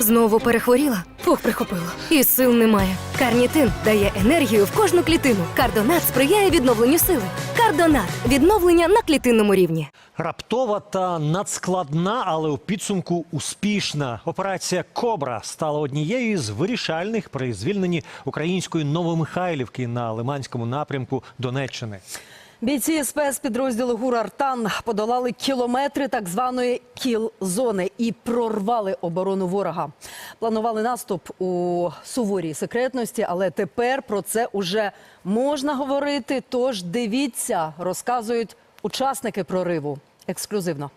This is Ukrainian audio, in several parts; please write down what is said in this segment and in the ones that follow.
Знову перехворіла? Фух, прихопило. І сил немає. Карнітин дає енергію в кожну клітину. Кардонат сприяє відновленню сили. Кардонат відновлення на клітинному рівні. Раптова та надскладна, але у підсумку успішна. Операція Кобра стала однією з вирішальних при звільненні української Новомихайлівки на Лиманському напрямку Донеччини. Бійці спецпідрозділу Гурартан подолали кілометри так званої кіл-зони і прорвали оборону ворога. Планували наступ у суворій секретності, але тепер про це уже можна говорити. Тож дивіться, розказують учасники прориву. Ексклюзивно.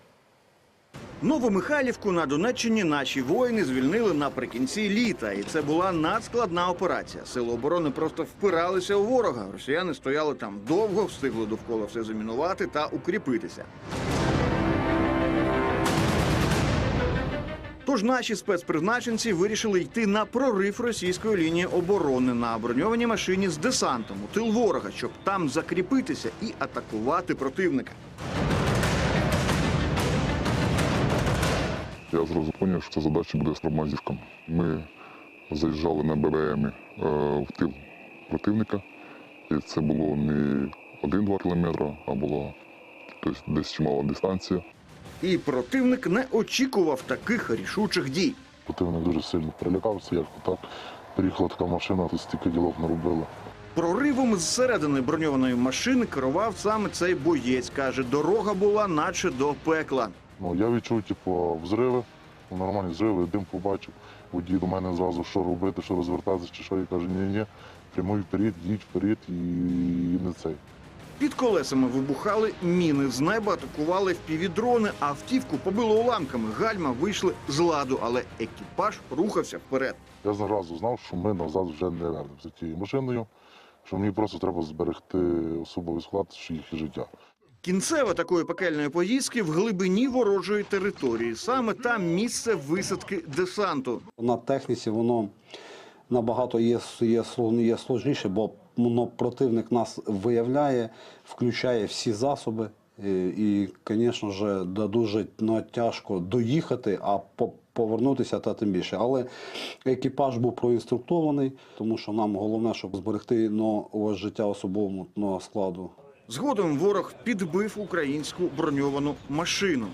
Новомихайлівку на Донеччині наші воїни звільнили наприкінці літа, і це була надскладна операція. Сили оборони просто впиралися у ворога. Росіяни стояли там довго, встигли довкола все замінувати та укріпитися. Тож наші спецпризначенці вирішили йти на прорив російської лінії оборони на броньованій машині з десантом у тил ворога, щоб там закріпитися і атакувати противника. Я зразу зрозумів, що задача буде з Ромазівком. Ми заїжджали на ББМ е, в тил противника, і це було не 1-2 кілометри, а була тобто, десь чимала дистанція. І противник не очікував таких рішучих дій. Противник дуже сильно перелякався, як так. Приїхала така машина, тут стільки ділок наробила. Проривом зсередини броньованої машини керував саме цей боєць. каже, дорога була наче до пекла. Ну, я відчув, типу, взриви, ну, нормальні взриви, дим побачив. Водій до мене зразу, що робити, що розвертатися, чи що. Я кажу, ні-ні, прямуй вперед, їдь вперед і не цей. Під колесами вибухали міни з неба, атакували впівдрони, автівку побило уламками. Гальма вийшли з ладу, але екіпаж рухався вперед. Я зразу знав, що ми назад вже не вернемося тією машиною, що мені просто треба зберегти особовий склад що їх життя. Кінцева такої пекельної поїздки в глибині ворожої території. Саме там місце висадки десанту. На техніці воно набагато є, є, є сложніше, бо воно, противник нас виявляє, включає всі засоби. І, і звісно ж, дуже ну, тяжко доїхати, а повернутися та тим більше. Але екіпаж був проінструктований, тому що нам головне, щоб зберегти ну, життя особовому ну, складу. Згодом ворог підбив українську броньовану машину.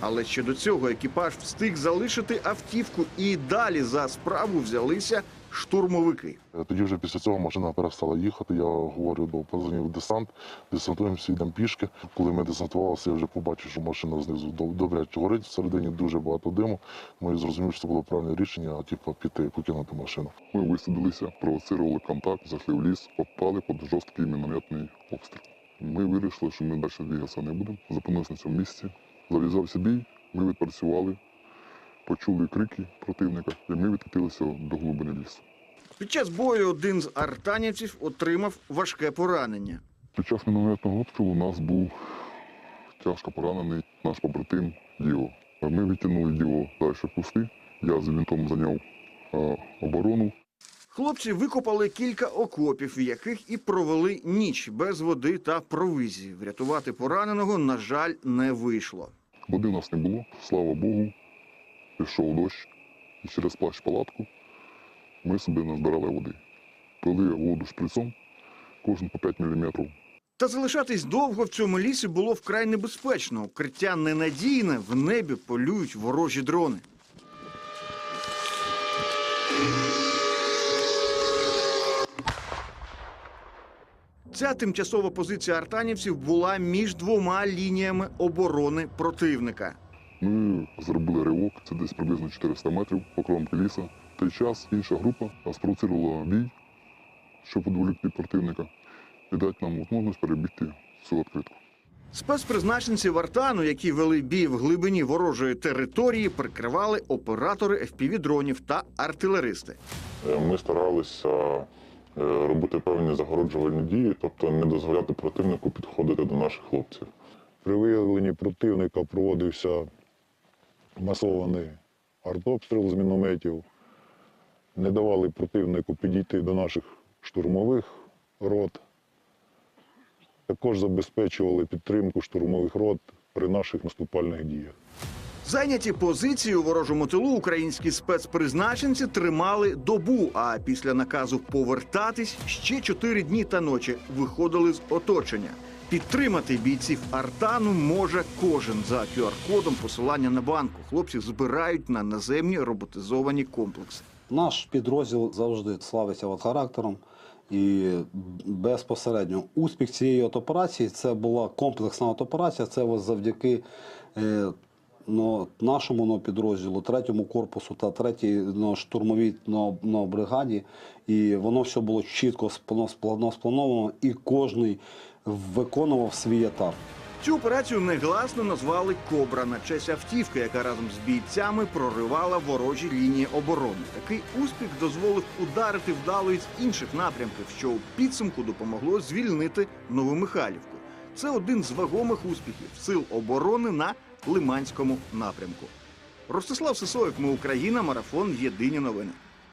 Але ще до цього екіпаж встиг залишити автівку і далі за справу взялися штурмовики. Е, Тоді вже після цього машина перестала їхати. Я говорю до позвонив десант, десантуємося, йдемо пішки. Коли ми десантувалися, я вже побачив, що машина знизу доб- добряче горить. Всередині дуже багато диму. Ми зрозуміли, що це було правильне рішення, типу, піти, покинути машину. Ми висадилися, провоцирували контакт, зайшли в ліс, попали під жорсткий мінометний обстріл. Ми вирішили, що ми далі двигатися не будемо. Зупинилися на цьому місці. Зав'язався бій, ми відпрацювали, почули крики противника, і ми відкатилися до глибини лісу. Під час бою один з артанівців отримав важке поранення. Під час мінометного обстрілу у нас був тяжко поранений наш побратим Діо. Ми відтягнули Діо далі в кусти. Я з вінтом зайняв а, оборону. Хлопці викопали кілька окопів, в яких і провели ніч без води та провизії. Врятувати пораненого, на жаль, не вийшло. Води у нас не було, слава Богу. Пішов дощ, і через плащ палатку ми собі назбирали води. Пили воду шприцом, кожен по 5 мм. Та залишатись довго в цьому лісі було вкрай небезпечно. Укриття ненадійне, в небі полюють ворожі дрони. Ця тимчасова позиція артанівців була між двома лініями оборони противника. Ми зробили ривок, це десь приблизно 400 метрів по кромки ліса. В той час інша група спровоцирувала бій, щоб відволікти противника і дати нам можливість перебігти цю відкритку. Спецпризначенці Вартану, які вели бій в глибині ворожої території, прикривали оператори FPV-дронів та артилеристи. Е, Ми старалися е, робити певні загороджувальні дії, тобто не дозволяти противнику підходити до наших хлопців. При виявленні противника проводився масований артобстріл з мінометів. Не давали противнику підійти до наших штурмових рот. Також забезпечували підтримку штурмових рот при наших наступальних діях. Зайняті позиції у ворожому тилу українські спецпризначенці тримали добу. А після наказу повертатись ще чотири дні та ночі виходили з оточення. Підтримати бійців Артану може кожен за QR-кодом посилання на банку. Хлопці збирають на наземні роботизовані комплекси. Наш підрозділ завжди славиться от характером. І безпосередньо успіх цієї операції це була комплексна операція. Це ось завдяки е, ну, нашому ну, підрозділу, третьому корпусу та третій ну, штурмовій ну, ну, бригаді. І воно все було чітко сплано- сплано- сплановано, і кожний виконував свій етап. Цю операцію негласно назвали Кобра на честь автівки, яка разом з бійцями проривала ворожі лінії оборони. Такий успіх дозволив ударити вдало із інших напрямків, що у підсумку допомогло звільнити Новомихайлівку. Це один з вагомих успіхів сил оборони на Лиманському напрямку. Ростислав Сисоєв, ми Україна, марафон Єдині новини.